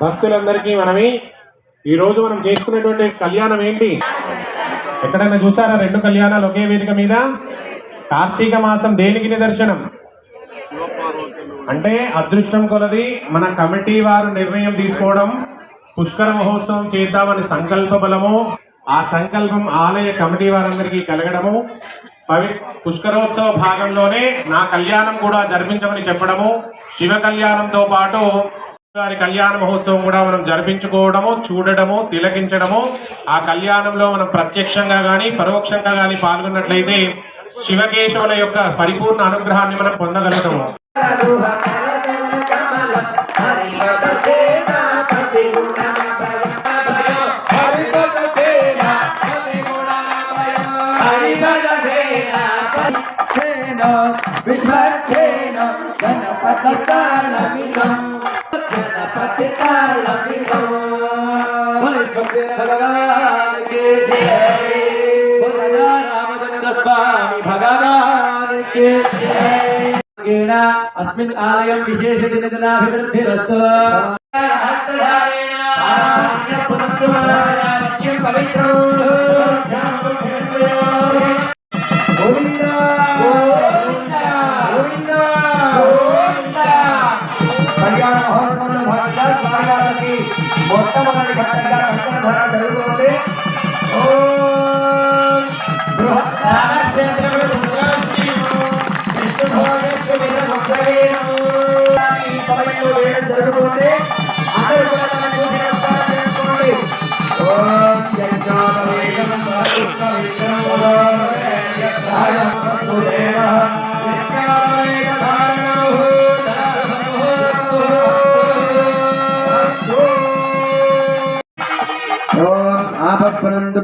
భక్తులందరికీ మనమే ఈ రోజు మనం చేసుకునేటువంటి కళ్యాణం ఏంటి? ఎక్కడైనా చూసారా? రెండు కళ్యాణాలు ఒకే వేదిక మీద? కార్తీక మాసం దేనికి నిదర్శనం? అంటే అదృష్టం కొలది మన కమిటీ వారు నిర్ణయం తీసుకోవడం పుష్కర మహోత్సవం చేద్దామని సంకల్ప బలము ఆ సంకల్పం ఆలయ కమిటీ వారందరికీ కలగడము పవి పుష్కరోత్సవ భాగంలోనే నా కళ్యాణం కూడా జరిపించమని చెప్పడము శివ కళ్యాణంతో పాటు గారి కళ్యాణ మహోత్సవం కూడా మనం జరిపించుకోవడము చూడడము తిలకించడము. ఆ కళ్యాణంలో మనం ప్రత్యక్షంగా కానీ పరోక్షంగా కానీ పాల్గొన్నట్లయితే శివకేశవుల యొక్క పరిపూర్ణ అనుగ్రహాన్ని మనం పొందగలుగుతాము. విశ్వసేన గణపతి గణపతి తాళమిదం భగవాన్కి జయ రామచంద్ర స్వామి భగవాన్కి జయ. అస్మిన్ ఆలయం విశేష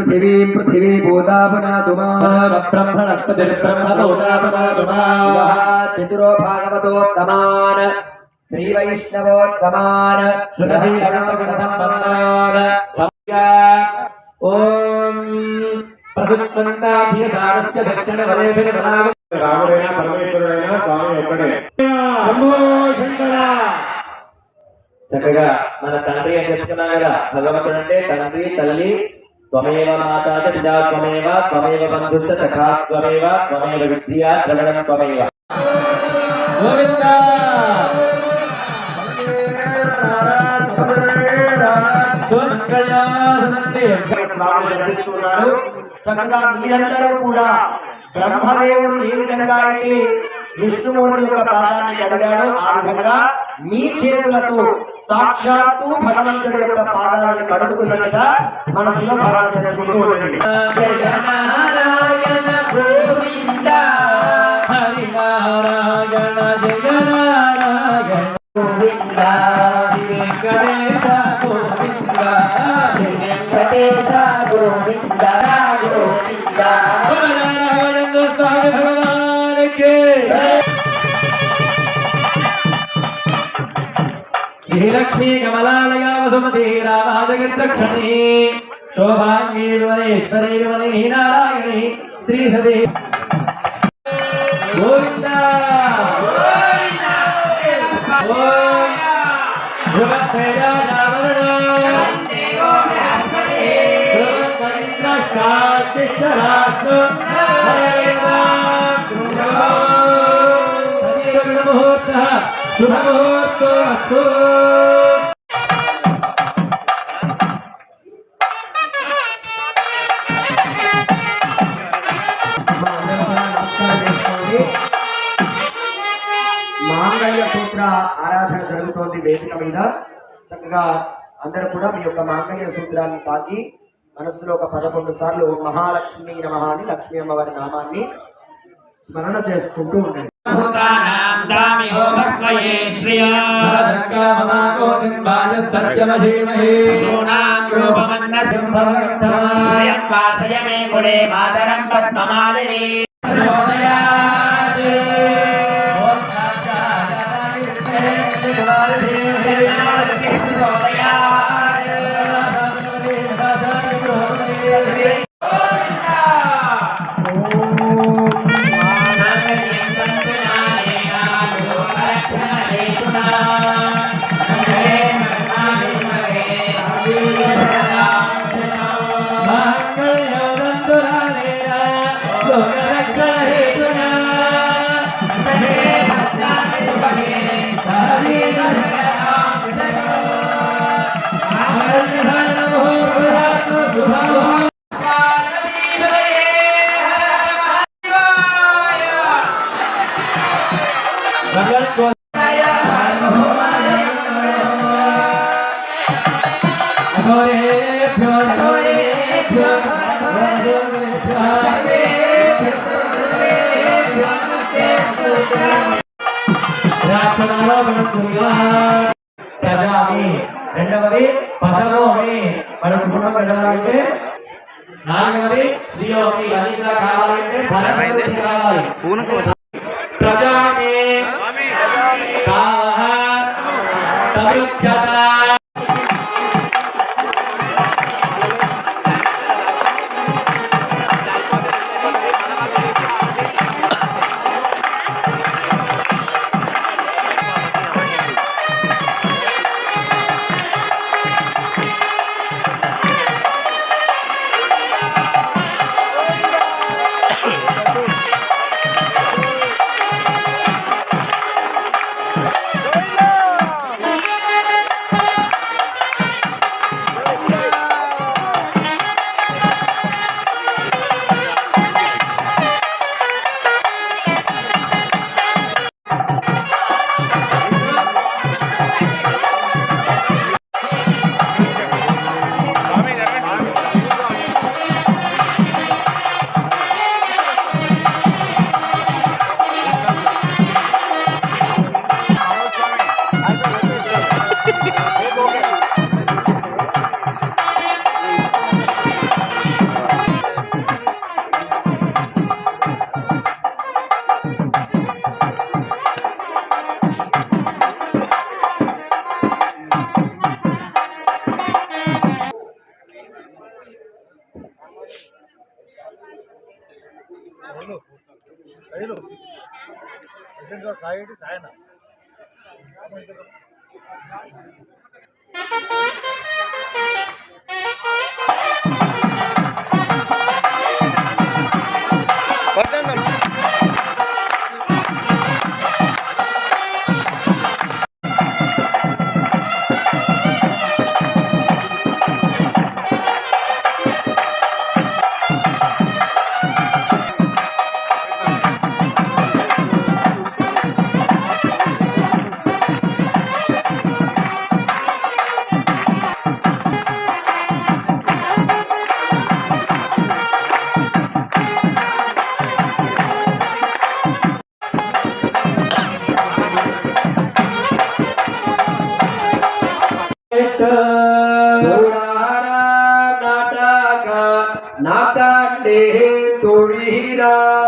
ఆపఃపునందు పృథివీ పృథివీ భూతాపనాతు చతురో భాగవతోత్తమాన్ శ్రీ వైష్ణవోత్తమాన్ ఓం ప్రసుత్పంతాభ్యసారస్య దక్షిణ వలేభిర్భనాగ రాముడైనా పరమేశ్వరుడైనా స్వామి ఒక్కడే చక్కగా మన తండ్రి అని చెప్తున్నా కదా భగవంతుడు అంటే తండ్రి తల్లి త్వమేవ మాతా చ పితా త్వమేవ త్వమేవ బంధుశ్చ సఖా త్వమేవ త్వమేవ విద్యా ద్రవణం త్వమేవ గోవింద జరిపిస్తున్నారు చక్కగా మీరందరూ కూడా బ్రహ్మదేవుడు ఏ విధంగా అయితే విష్ణుమూర్తి యొక్క పాదాన్ని అడిగాడో. ఆ విధంగా మీ చేతులతో సాక్షాత్తు భగవంతుడి యొక్క పాదాలను కడుగుతున్నట్టుగా మనసులో భావన చేసుకుంటూ ఉండండి. శుభముహూర్తో అస్తు మాంగళ్య సూత్ర ఆరాధన జరుగుతోంది వేదిక మీద. చక్కగా అందరూ కూడా మీ యొక్క మాంగళ్య సూత్రాన్ని తాకి మనస్సులో ఒక పదకొండు సార్లు మహాలక్ష్మి నమః అని లక్ష్మీ అమ్మవారి నామాన్ని స్మరణ చేసుకుంటూ ఉండండి. మాతరం పద్మమాలిని. ప్రజామి. రెండవది పశవోమి మన కుటుంబం వెళ్ళాలంటే నాలుగవది శ్రీయోమి కూడా కావాలంటే కావాలి. ప్రజామి. नाटक. नाटका. नाकांडे तोळीरा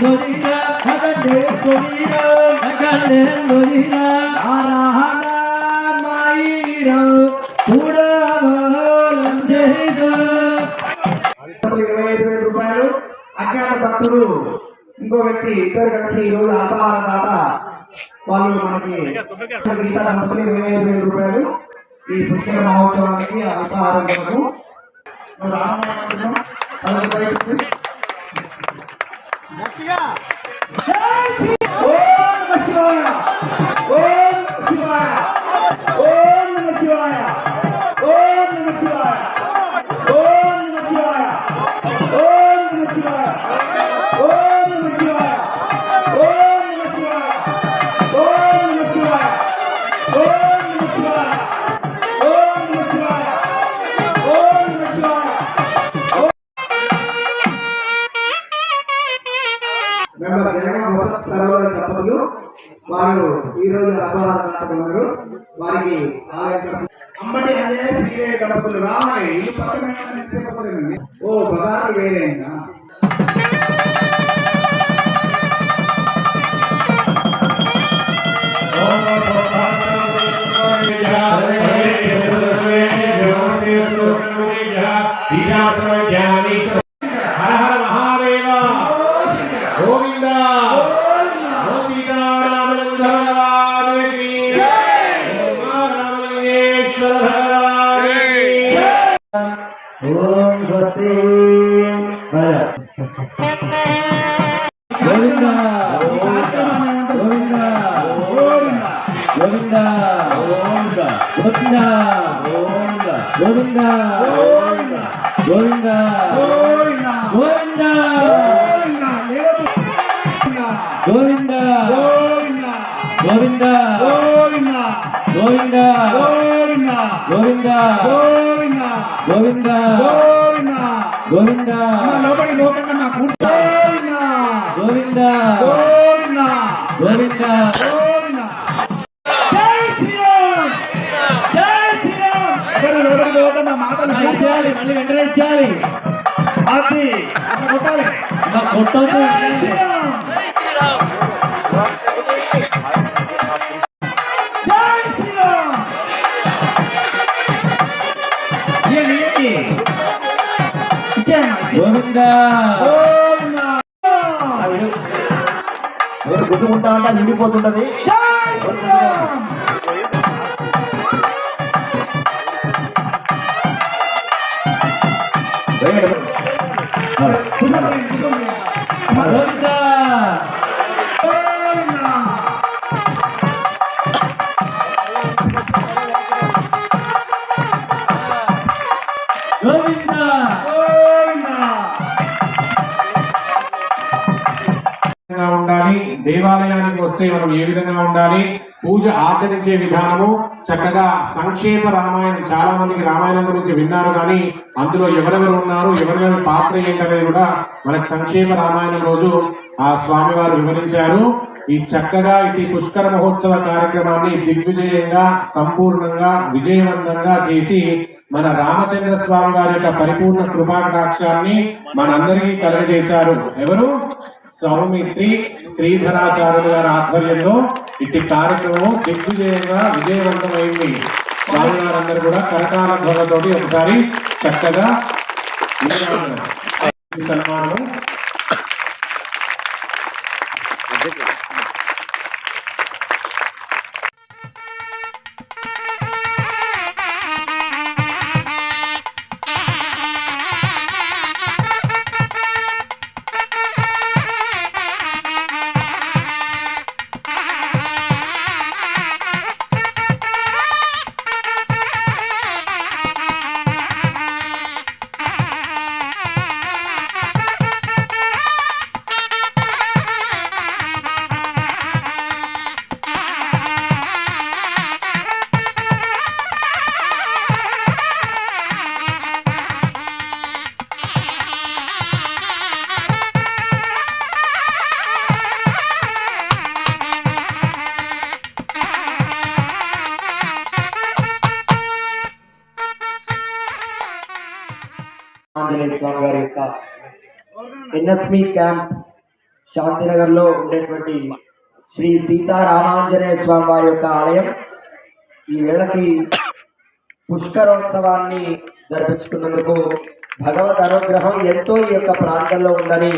గోలీరా అగలే గోలీరా అగలే గోలీరా ఆరాహన మాయిరా పూడవాలం వేల రూపాయలు అజ్ఞాత భక్తుడు ఇంకో వ్యక్తి ఇద్దరు కలిసి ఈరోజు అసహార దాట వాళ్ళు మనకి గీతా కంపెనీ ఇరవై ఐదు వేల రూపాయలు ఈ పుస్తక మహోత్సవానికి అల్పాహారం కొరకు. రామనామ గట్టిగా. మేము జగన్ వసంత సరోవర దంపతులు వారు ఈ రోజు అపహారు వారికి అమ్మటి అదే శ్రీదేవి దంపతులు రావాలి. ఓ బజారు వేరేనా గోవింద గోవింద గోవింద జై శ్రీరామ్ జై శ్రీరామ్ నా మాటలు చేయాలి మళ్ళీ వెంటనే చేయాలి అది. కొట్టాలి. కొట్టదు అనుకుంటా ఉంటే అది విడిపోతుంటది వెంకట వస్తే మనం ఏ విధంగా ఉండాలి? పూజ ఆచరించే విధానము చక్కగా సంక్షేప రామాయణం చాలా మందికి రామాయణం గురించి విన్నారు కానీ అందులో ఎవరెవరు ఉన్నారు ఎవరెవరి పాత్ర ఏంటనేది కూడా మనకు సంక్షేప రామాయణం రోజు ఆ స్వామివారు వివరించారు. ఈ చక్కగా ఇటు పుష్కర మహోత్సవ కార్యక్రమాన్ని దిగ్విజయంగా సంపూర్ణంగా విజయవంతంగా చేసి మన రామచంద్ర స్వామి వారి యొక్క పరిపూర్ణ కృపాకటాక్షాన్ని మనందరికీ కలుగజేశారు. ఎవరు? సౌమిత్రి శ్రీధరాచార్యులు గారి ఆధ్వర్యంలో ఇట్టి కార్యక్రమం దిగ్విజయంగా విజయవంతమైంది. స్వామి గారందరూ కూడా కరకాల ధ్వనులతోటి ఒకసారి చక్కగా సన్మానం ఆంజనేయ స్వామి వారి యొక్క ఎన్ఎస్మి క్యాంప్ శాంతినగర్లో ఉండేటువంటి శ్రీ సీతారామాంజనేయ స్వామి వారి యొక్క ఆలయం. ఈ వేళకి పుష్కరోత్సవాన్ని జరిపించుకున్నందుకు భగవద్ అనుగ్రహం ఎంతో ఈ యొక్క ప్రాంతంలో ఉందని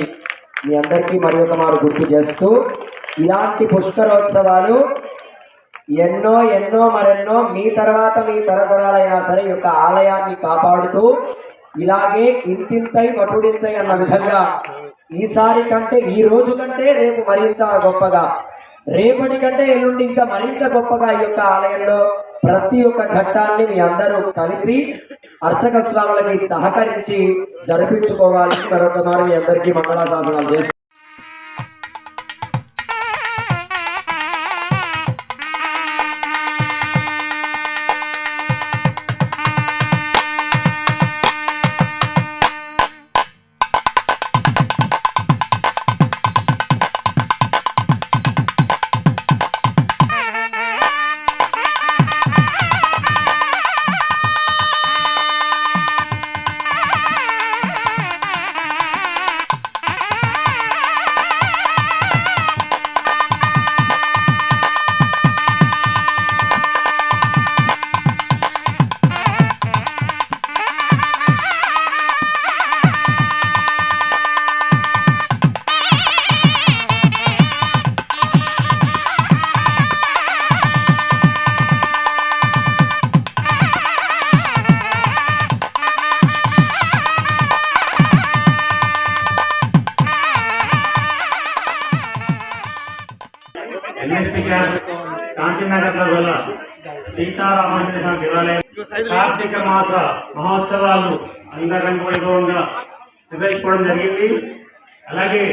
మీ అందరికీ మరి ఒక మారు గుర్తు చేస్తూ ఇలాంటి పుష్కరోత్సవాలు ఎన్నో ఎన్నో మరెన్నో మీ తర్వాత మీ తరతరాలైనా సరే ఈ యొక్క ఆలయాన్ని కాపాడుతూ ఇలాగే ఇంతింతై వటుడింతై అన్న విధంగా ఈసారి కంటే ఈ రోజు కంటే రేపు మరింత గొప్పగా రేపటి కంటే ఎల్లుండి ఇంకా మరింత గొప్పగా ఈ యొక్క ఆలయంలో ప్రతి ఒక్క ఘట్టాన్ని మీ అందరూ కలిసి అర్చక స్వాములకి సహకరించి జరిపించుకోవాలని మరొక మారు మీ అందరికీ మంగళాశాసనాలు ఎన్ఎస్పీ కాంతినగర్ల గల సీతారామాంజన దేవాలయం కార్తీక మాస మహోత్సవాలు అంగరంగ వైభవంగా నిర్వహించుకోవడం జరిగింది. అలాగే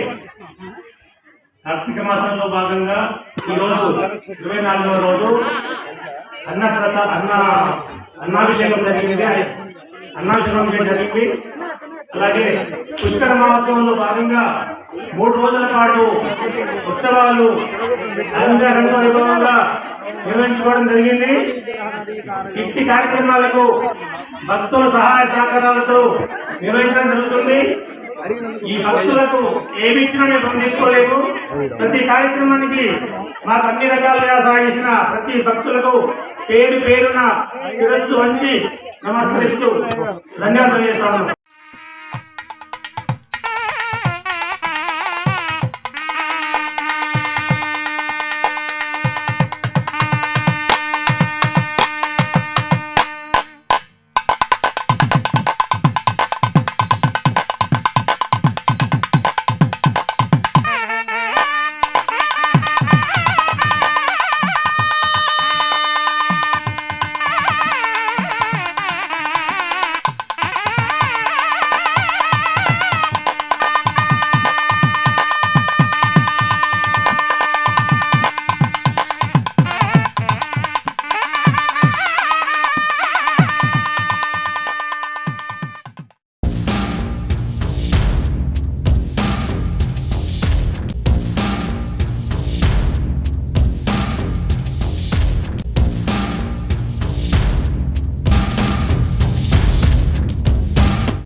కార్తీక మాసంలో భాగంగా ఈరోజు ఇరవై నాలుగవ రోజు అన్న అన్న అన్నాభిషేకం జరిగింది. అన్నాభిషేకం జరిగింది. అలాగే పుష్కర మహోత్సవంలో భాగంగా మూడు రోజుల పాటు ఉత్సవాలు అంగరంగ వైభవంగా నిర్వహించుకోవడం జరిగింది. ఇట్టి కార్యక్రమాలకు భక్తుల సహాయ సహకారాలతో నిర్వహించడం జరుగుతుంది. ఈ భక్తులకు ఏమి ఇచ్చినా మేము పొందించుకోలేము ప్రతి కార్యక్రమానికి మాకు అన్ని రకాలుగా సాగించిన ప్రతి భక్తులకు పేరు పేరున శిరస్సు వంచి నమస్కరిస్తూ ధన్యవాదాలు చేస్తాను